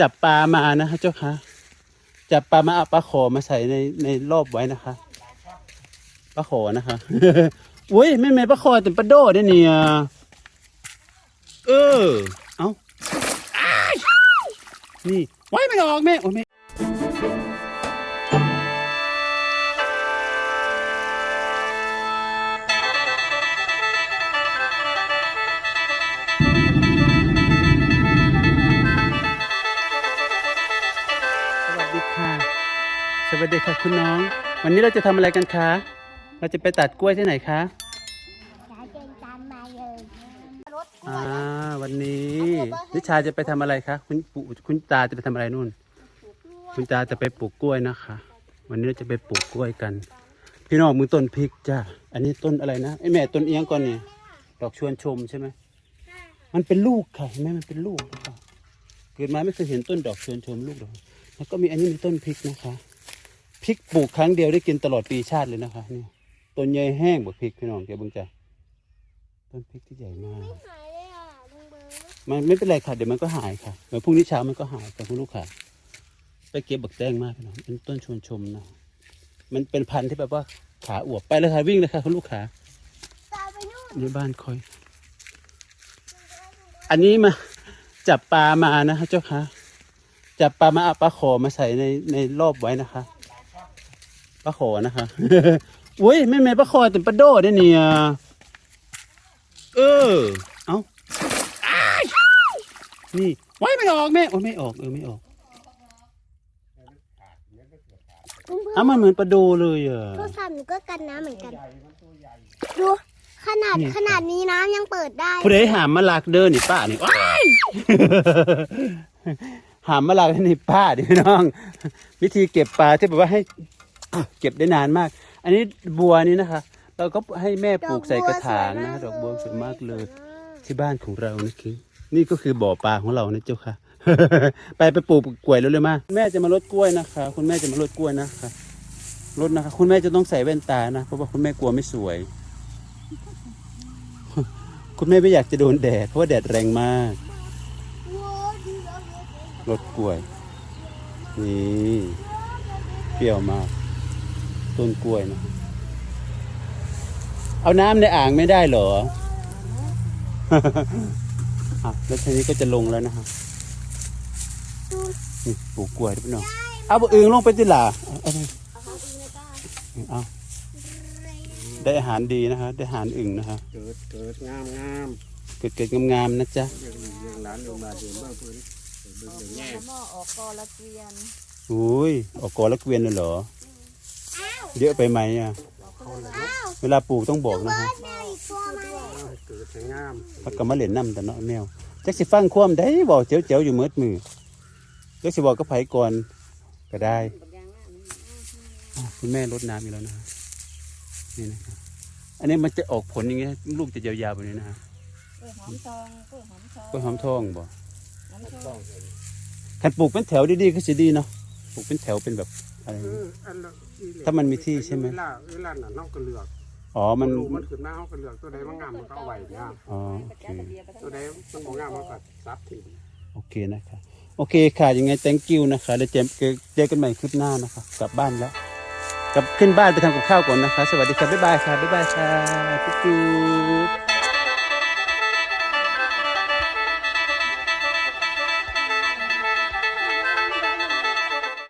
จับปลามานะคะเจ้าค่ะ จับปลามาเอาปลาขอมาใส่ในในรอบไว้นะคะปลาขอนะคะอุ้ยไม่แม่ปลาขอแต่ปลาโดดเนี่ยเออเอา้านี่ไว้ไม่ออกแม่โอ้ยแม่ วัสดีค่ะคุณน้อง วันนี้เราจะทำอะไรกันคะ เราจะไปตัดกล้วยที่ไหนคะขาเจนตามมาเลยรถกล้อ่าวยวันนี้นิชาจะไปทำอะไรคะคุณปู่คุณตาจะไปทำอะไรนู่น คุณตาจะไปปลูกกล้วยนะคะ วันนี้เราจะไปปลูกกล้วยกัน พี่น้องมือต้นพริกจ้าอันนี้ต้นอะไรนะไอ้แม่ต้นเอียงก่อนนี่ดอกชวนชมใช่ไหมมันเป็นลูกค่ะเห็นไหมมันเป็นลูกนะคะเกิดมาไม่เคยเห็นต้นดอกชวนชมลูกดอกแล้วก็มีอันนี้มีต้นพริกนะคะ พริกปลูกครั้งเดียวได้กินตลอดปีชาติเลยนะคะนี่ต้นใหญ่แห้งบวพริกพี่น้องเดี๋ยวเบิ่งจ้ะต้นพริกที่ใหญ่มากไม่หายเลยอะลุงเบิร์ตมันไม่เป็นไรค่ะเดี๋ยวมันก็หายค่ะเดี๋ยวพรุ่งนี้เช้ามันก็หายค่ะคุณลูกค่ะ ไปเก็บบักแตงมากพี่น้องเป็นต้นชวนชมนะมันเป็นพันธุ์ที่แบบว่าขาอวบไปเลยค่ะวิ่งเลยค่ะคุณลูกขาตามไปนู่นนี่บ้านคอย อันนี้มาจับปลามานะคะเจ้าค่ะจับปลามาเอาปลาขอมาใส่ในในรอบไว้นะคะ ปลาขอนะคะอุ้ยไม่แม่ปลาขอแต่ปลาโดดเนี่ย เออ เอาอ้ายนี่ไว้ไม่ออกแม่โอ้ยไม่ออกเออไม่ออกลุงเบิร์อ้ามันเหมือนปลาโดเลยอะตโทรศัพท์หนูก็กันน้ำเหมือนกัน ดูขนาดนี่ขนาดนี้น้ำยังเปิดได้ผู้ใดหามมาลากเดินนี่ป้านี่ว้ายหามมาลากนี่ป้าดิพี่น้อง วิธีเก็บปลาที่แบบว่าให้ เก็บได้นานมาก อันนี้บัวนี่นะคะ เราก็ให้แม่ปลูกใส่กระถางนะคะดอกบัวสวยมากเลย ที่บ้านของเรานี่คือนี่ก็คือบ่อปลาของเรานะเจ้าค่ะ ไปไปปลูกกล้วยเร็วๆมาแม่จะมาลดกล้วยนะคะ คุณแม่จะมาลดกล้วยนะคะลดนะคะ คุณแม่จะต้องใส่แว่นตานะ เพราะว่าคุณแม่กลัวไม่สวย คุณแม่ไม่อยากจะโดนแดดเพราะว่าแดดแรงมากลดกล้วยนี่เปรี้ยวมาก ต้นกล้วยนะเอาน้ำในอ่างไม่ได้เหรออะแล้วทีนี้ก็จะลงแล้วนะฮะนี่ปลูกกล้วยด้วยพี่น้องเอาบะอึงลงไปจิหล่ะเอาไปเอาได้อาหารดีนะคะได้อาหารอึ่งนะคะเกิดเกิดงามงามเกิดเกิดงามๆนะจ๊ะเรื่องลูกเรื่องหลานลงมาเดินบ้างพื้นเบิ่งเดี๋ยวแง่หม้อออกกอละเกวียนอุ้ยออกกอละเกวียนเลยเหรอ เยอะไปไหมอะ เวลาปลูกต้องบอกนะฮะแมวอีกตัวมาเกิดสวยงามพักกำมะเหล่นน้ำแต่เนาะแมวจักสิฟังความได้บอกเจียวเจียวๆอยู่เมืดมือจักสิบอกก็ไผก่อนก็ได้อะคุณแม่รดน้ำอีกแล้วนะฮะนี่นะครับอันนี้มันจะออกผลอย่างเงี้ยลูกจะยาวๆแบบนี้นะฮะกล้วยหอมทองกล้วยหอมทองกล้วยหอมทองบ่หอมทองคันปลูกเป็นแถวดีๆก็สิดีเนาะป ลูกเป็นแถวเป็นแบบอะไร เอออันละอีเหล็กถ้ามันมีที่ใช่ไหม เวลาเวลาน่ะน้องก็เลือกอ๋อมันลูกมันขึ้นมาเขาก็เลือกตัวใดมันงามมันก็เอาไว้เนี่ยอ๋อโอเคตัวใดมันบ่งามมันก็ซับทิ้ง โอเคนะคะโอเคค่ะยังไง thank you นะคะแล้วเจอเจอกันใหม่คลิปหน้านะคะ กลับบ้านแล้วกลับขึ้นบ้านไปทำกับข้าวก่อนนะคะ สวัสดีค่ะบ๊ายบายค่ะบ๊ายบายค่ะจุ๊บ